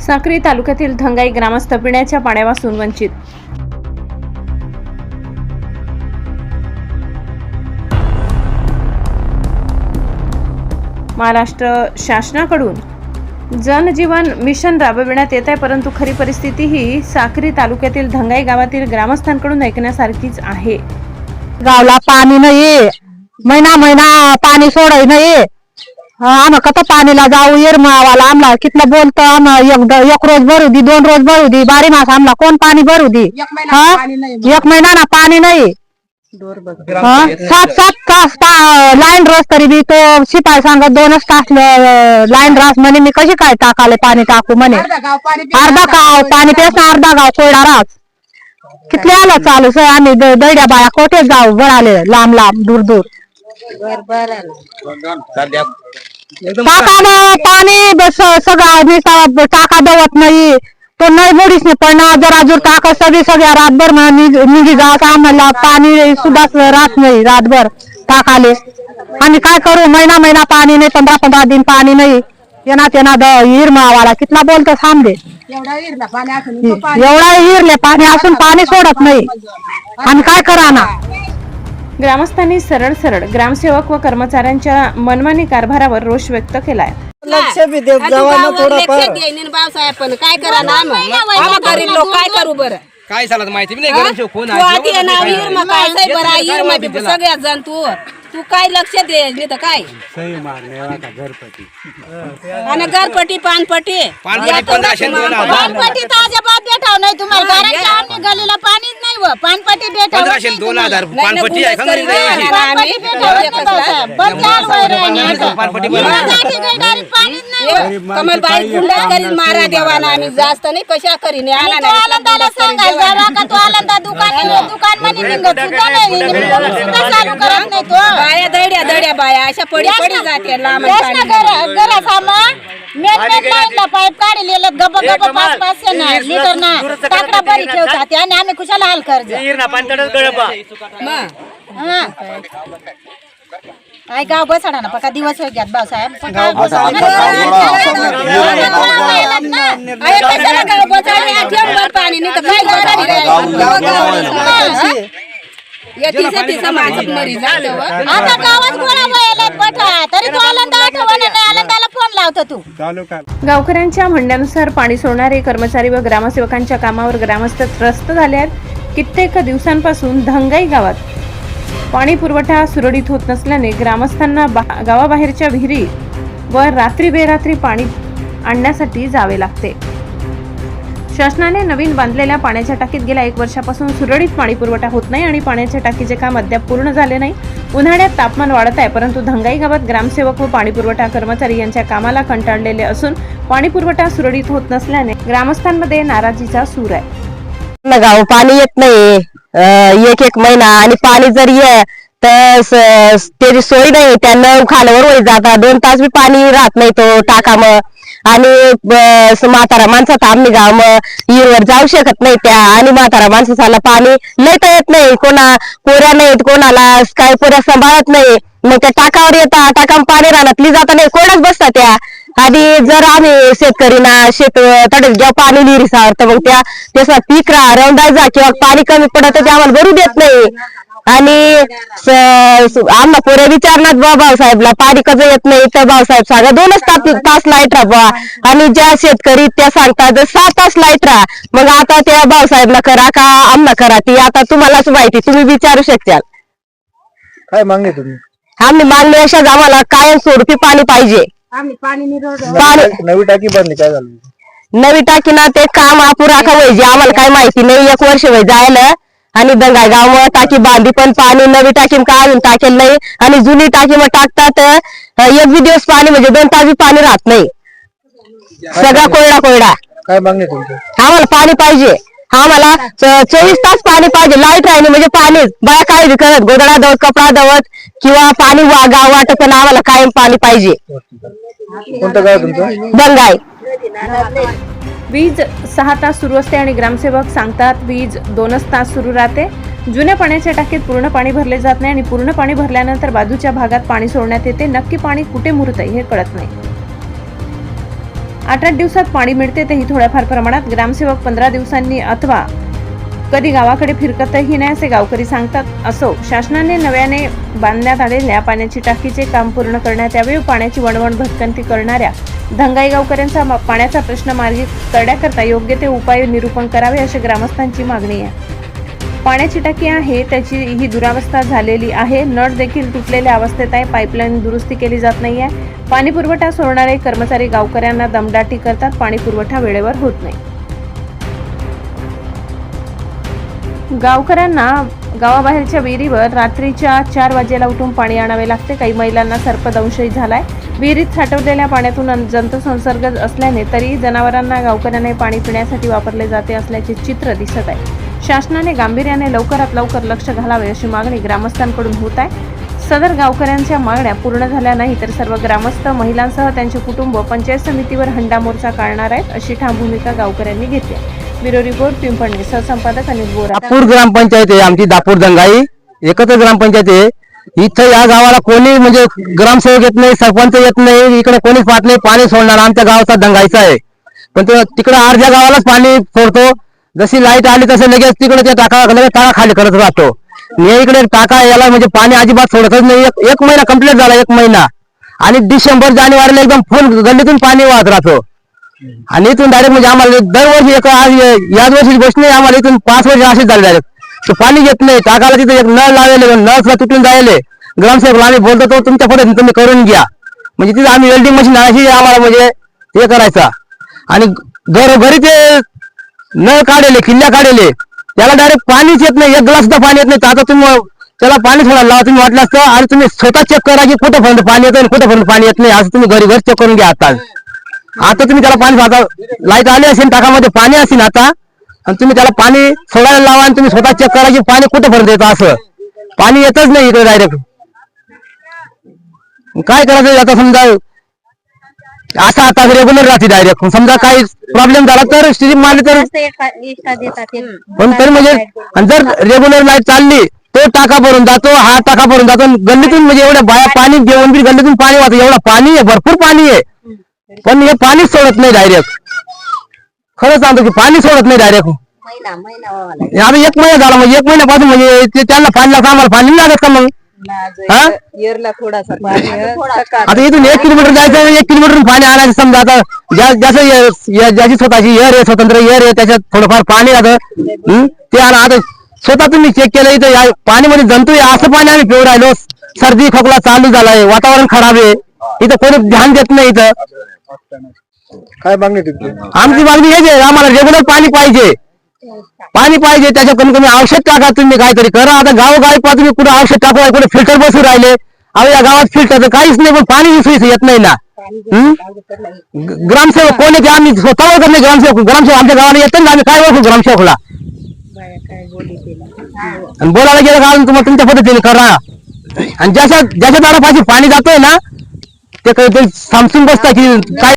साक्री तालुक्यातील धंगाई ग्रामस्थ पिण्याच्या पाण्यापासून वंचित. महाराष्ट्र शासनाकडून जनजीवन मिशन राबविण्यात येत आहे परंतु खरी परिस्थिती ही साक्री तालुक्यातील धंगाई गावातील ग्रामस्थांकडून ऐकण्यासारखीच आहे. गावला पाणी नाही महिना महिना पाणी सोडाय नाही आम्ही कत पाणीला जाऊ येर मावाला आम्हाला कितलं बोलतो आम्हाला एक द- एक रोज भरू दी दोन रोज भरू दी बारी मास आम्हाला कोण पाणी भरू दी? हा? एक महिना ना पाणी नाही. हा? सात सात तास लाईन रस तरी बी तो शिपाई सांगत दोनच तास लाईन रास म्हणे मी कशी काय टाकाले पाणी टाकू म्हणे? अर्धा गाव पाणी पेस अर्धा गाव कोरडा रास. कितले आलं चालू सर आम्ही द- दैड्या बाया कोठे जाऊ बळाले लांब लांब दूर दूर. टाकानं पाणी बस सगळं नुसतं टाका दवत नाही. तो नाही बुडीच नाही पण जरा जर टाका सगळी सगळ्या रातभर निघ- जात आम्हाला पाणी सुद्धा राहत नाही रातभर टाकाले. आम्ही काय करू महिना महिना पाणी नाही पंधरा पंधरा दिन पाणी नाही. येणार येणार द हिर मावाला कितना बोलतो थांबे एवढा इरला पाणी असून तो पाणी एवढा हिरले पाणी असून पाणी सोडत नाही. आम्ही काय करा ना ग्रामस्थांनी सरळ सरळ ग्रामसेवक व कर्मचाऱ्यांच्या मनमानी कारभारावर रोष व्यक्त केलाय. लक्ष बी देत जावा ना थोडंफार. बावसाहेब पण काय करा ना आम्ही? आम्ही गरीब लोक काय करू बरं. काय झालं तर माहिती? बी नाही गरम शेव कोण तू आधी आहे ना इरमा काय साहेब बरं सगळ्यात जण तू. तू काय लक्ष दे नाही तर काय? आणि घरपट्टी पानपट्टी. पानपट्टी पंधराशे आणि दोन हजार. भेटाव पानपट्टी भेटाव पंधराशे आणि दोन हजार पानपट्टी आहे का नाही द्यायची? पानपट्टी भेटाव नाही भाऊसाहेब. बंद झालं वैरण आता. पानपट्टी बंद. घरासाठी काही डायरेक्ट पाणीच नाही व. कमल बाई गुंडा करीत मारा देवाना आम्ही जास्त नाही कशा करीन आला तो आनंदाला सांगायला जरा का निघत सुद्धा नाही. सुद्धा चालू करत नाही तो. बाया दड्या दड्या बाया अशा पडी पडी जाते लांब प्रश्न घर घरासामा मेन मेन लाईनला पाईप काढलेलं गप गप पाच पाचशे ना लिटर ना टाकडा बरी ठेवतात आणि आम्ही कुशाला हाल कर्ज हा. काय गाव बसाडा ना पका दिवस होय घ्यात भाऊसाहेब पका कशाला गाव बचावे ठेव पाणी नाही तर काय करायचं? तिचं तिचं माझं मरी जातं व. आता गावात गोळा व्हायला पठा. तरी तो आनंद आठवण नाही आनंदाला फोन लावतो तू. गावकऱ्यांच्या म्हणण्यानुसार पाणी सोडणारे कर्मचारी व ग्रामसेवकांच्या कामावर ग्रामस्थ त्रस्त झाले आहेत. कित्येक दिवसांपासून धंगाई गावात. पाणी पुरवठा सुरळीत होत नसल्याने ग्रामस्थांना गावाबाहेरच्या विहिरी व रात्री बेरात्री पाणी आणण्यासाठी जावे लागते. शासनाने नवीन बांधलेल्या पाण्याच्या टाकीत गेल्या एक वर्षापासून सुरळीत पाणी पुरवठा होत नाही आणि पाण्याच्या टाकीचे काम अद्याप पूर्ण झाले नाही. उन्हाळ्यात तापमान वाढत आहे परंतु धंगाई गावात ग्रामसेवक व पाणी पुरवठा कर्मचारी यांच्या कामाला कंटाळलेले असून पाणी पुरवठा सुरळीत होत नसल्याने ग्रामस्थांमध्ये नाराजीचा सूर आहे. गाव पाणी येत नाही. एक एक महिना आणि पाणी जर ये तर त्याची सोय नाही. त्यांना खाल्यावर वय जातात. दोन तास बी पाणी राहत नाही तो टाका मग आणि म्हातारा माणसात आम्ही गाव मग हिरवर जाऊ शकत नाही त्या. आणि म्हातारा माणसाला पाणी लयता येत नाही. कोणा कोऱ्या नाहीत. कोणाला काय पोऱ्या सांभाळत नाही. मग त्या टाकावर येतात. टाका पाणी राहण्यातली जाता नाही. कोणाच बसतात त्या. आणि जर आम्ही शेतकरी ना शेत तडे जेव्हा पाणी विहिरी सारतं मग त्या त्याचा पीक रा रवंदायचा किंवा पाणी कमी पडत तर ते आम्हाला भरू देत नाही. आणि आम्हाला पोरे विचारणार बा भाऊसाहेबला पाणी कसं येत नाही तर भाऊसाहेब सांगा दोनच तास तास लाइट राहा आणि ज्या शेतकरी त्या सांगतात सात तास लाइट राहा. मग आता त्या भाऊसाहेबला करा का आम्हाला करा ती आता तुम्हालाच माहिती तुम्ही विचारू शकताल. काय मागणे तुम्ही? आम्ही मागणी अशाच आम्हाला कायम स्वरूपी पाणी पाहिजे. आम्ही पाणी निरोध पाणी नवी टाकी बांधली काय झालं? नवी टाकी ना ते काम अपुरा का व्हायचे आम्हाला काही माहिती नाही एक वर्ष वय जायला. आणि दंगाई गाव टाकी बांधली पण पाणी नवी टाकी का अजून टाकेल नाही? आणि जुनी टाकी मग टाकतात अं, एक बी दिवस पाणी म्हणजे दोन तास बी पाणी राहत नाही. सगळा कोरडा कोरडा काय मागणे तुमचं? आम्हाला पाणी पाहिजे. आम्हाला च- चोवीस तास पाणी पाहिजे. लाइट राहिली म्हणजे पाणीच बाया काय बी करत गोदडा दवत कपडा दवत किंवा पाणी वा गाव वाटत पण आम्हाला कायम पाणी पाहिजे. कोणतं गाव तुमचं? दंगाई वीज सहा तास सुरू असते आणि ग्रामसेवक सांगतात वीज दोनच तास सुरू राहते. जुन्या पाण्याच्या टाकीत पूर्ण पाणी भरले जात नाही आणि पूर्ण पाणी भरल्यानंतर बाजूच्या भागात पाणी सोडण्यात येते. नक्की पाणी कुठे मुरतंय हे कळत नाही. आठ आठ दिवसात पाणी मिळते तेही थोड्याफार प्रमाणात. ग्रामसेवक पंधरा दिवसांनी अथवा कधी गावाकडे फिरकतही नाही असे गावकरी सांगतात. असो शासनाने नव्याने बांधण्यात आलेल्या पाण्याची टाकीचे काम पूर्ण करण्यात यावे. पाण्याची वणवण भटकंती करणाऱ्या धंगाई गावकऱ्यांचा मा- पाण्याचा प्रश्न मार्गी करण्याकरता योग्य ते उपाय निरूपण करावे अशी ग्रामस्थांची मागणी आहे. पाण्याची टाकी आहे त्याची ही दुरावस्था झालेली आहे. नळ देखील तुटलेल्या अवस्थेत आहे. पाईपलाईन दुरुस्ती केली जात नाही आहे पाणी पुरवठा सोडणारे कर्मचारी गावकऱ्यांना दमदाटी करतात. पाणी पुरवठा वेळेवर होत नाही. गावकऱ्यांना गावाबाहेरच्या विहिरीवर रात्रीच्या चार वाजेला उठून पाणी आणावे लागते. काही महिलांना सर्पदंशही झालाय. विहिरीत साठवलेल्या पाण्यातून जंतसंसर्ग जंतुसंसर्ग असल्याने तरी जनावरांना गावकऱ्यांना पाणी पिण्यासाठी वापरले जाते असल्याचे चित्र दिसत आहे. शासनाने गांभीर्याने लवकरात लवकर लक्ष घालावे अशी मागणी ग्रामस्थांकडून होत आहे. सदर गावकऱ्यांच्या मागण्या पूर्ण झाल्या नाही तर सर्व ग्रामस्थ महिलांसह त्यांचे कुटुंब पंचायत समितीवर हंडा मोर्चा काढणार आहेत अशी ठाम भूमिका गावकऱ्यांनी घेतली ब्युरो रिपोर्ट पिंपळणे सहसंपादक अनिल बोरा. दापूर ग्रामपंचायत आहे आमची दापूर दंगाई. एकत्र ग्रामपंचायत आहे. इथं या गावाला कोणी म्हणजे ग्रामसेवक येत नाही सरपंच येत नाही इकडे कोणीच पाहत नाही पाणी सोडणार आमच्या गावाचा दंगाईचा आहे. पण तो तिकडे अर्ध्या गावालाच पाणी सोडतो. जशी लाइट आली तसं लगेच तिकडे त्या टाका लगेच टाका खाली करत राहतो. मी इकडे टाका याला म्हणजे पाणी अजिबात सोडतच नाही. एक- महिना कंप्लीट झाला एक महिना. आणि डिसेंबर जानेवारीला एकदम फुल गल्लीतून पाणी वाहत राहतो. आणि इथून डायरेक्ट म्हणजे आम्हाला दरवर्षी एक आज याच वर्षी गोष्ट नाही आम्हाला इथून पाच वर्ष असेच झाले डायरेक्ट तो पाणी घेत नाही टाकाला तिथे एक नळ लावले नळ सुद्धा तुटून जायले. ग्रामसेवक आम्ही बोलतो तो तुमच्या पद्धतीने तुम्ही करून घ्या. म्हणजे तिथे आम्ही वेल्डिंग मशीन आणायची आम्हाला म्हणजे हे करायचा. आणि घरोघरी ते नळ काढले किल्ल्या काढले. त्याला डायरेक्ट पाणीच येत नाही एक ग्लास सुद्धा पाणी येत नाही. तर आता तुम्ही त्याला पाणी सोडायला लावा. तुम्ही वाटलं असतं आणि तुम्ही स्वतः चेक करा की कुठंपर्यंत पाणी येतं आणि कुठंपर्यंत पाणी येत नाही. असं तुम्ही घरी घर चेक करून घ्या आता. आता तुम्ही त्याला पाणी आता लाइट आली असेल टाकामध्ये पाणी असेल आता आणि तुम्ही त्याला पाणी सोडायला लावा आणि तुम्ही स्वतः चेक करा की पाणी कुठंपर्यंत येतं असं. पाणी येतच नाही इकडे डायरेक्ट काय करायचं आता समजा? असं आता रेग्युलर राहते डायरेक्ट समजा काही प्रॉब्लेम झाला तर स्ट्रीम मारली तर पण तरी म्हणजे आणि जर रेग्युलर लाइट चालली तो टाका भरून जातो हा टाका भरून जातो गल्लीतून म्हणजे एवढ्या बाया पाणी घेऊन बी गल्लीतून पाणी वाहतं. एवढं पाणी आहे भरपूर पाणी आहे. पण हे पाणीच सोडत नाही डायरेक्ट खरं सांगतो की पाणी सोडत नाही डायरेक्ट आम्ही एक महिना झाला म्हणजे एक महिन्यापासून म्हणजे त्यांना पाणी लागतं आम्हाला पाणी नाही लागत का मग? हा? येरला थोडासा पाणी आता इथून एक किलोमीटर जायचं एक किलोमीटर पाणी आणायचं समजा आता ज्या- ज्याचं ये- या- ज्याची स्वतःची एअर आहे स्वतंत्र एअर आहे त्याच्यात थोडंफार पाणी राहतं. हं? ते आणा आता स्वतः तुम्ही चेक केलं इथं या पाणीमध्ये जंतू आहे असं पाणी आम्ही पिऊ राहिलो. सर्दी खोकला चालू झालाय वातावरण खराब आहे. इथं कोणी ध्यान देत नाही इथं. काय मागणी तुमची? आमची मागणी हेच आहे आम्हाला रेग्युलर पाणी पाहिजे. पाणी पाहिजे त्याच्या कमी कमी औषध टाका तुम्ही काहीतरी करा. आता गावोगावी पा तुम्ही कुठे औषध टाकू कुठे फिल्टर बसू राहिले. अहो या गावात फिल्टर काहीच नाही पण पाणी सुईस येत नाही ना. ग्रामसेवक कोण येते आम्ही स्वतः ओळखत नाही ग्रामसेवक. ग्रामसेवक आमच्या गावाला येतात ना आम्ही काय ओळखू ग्रामसेवकला? आणि बोलायला गेलं का तुम्हाला तुमच्या पद्धतीने करा. आणि ज्याच्या ज्याच्या दारापाशी पाणी जातोय ना ते काही समसून बसता की काय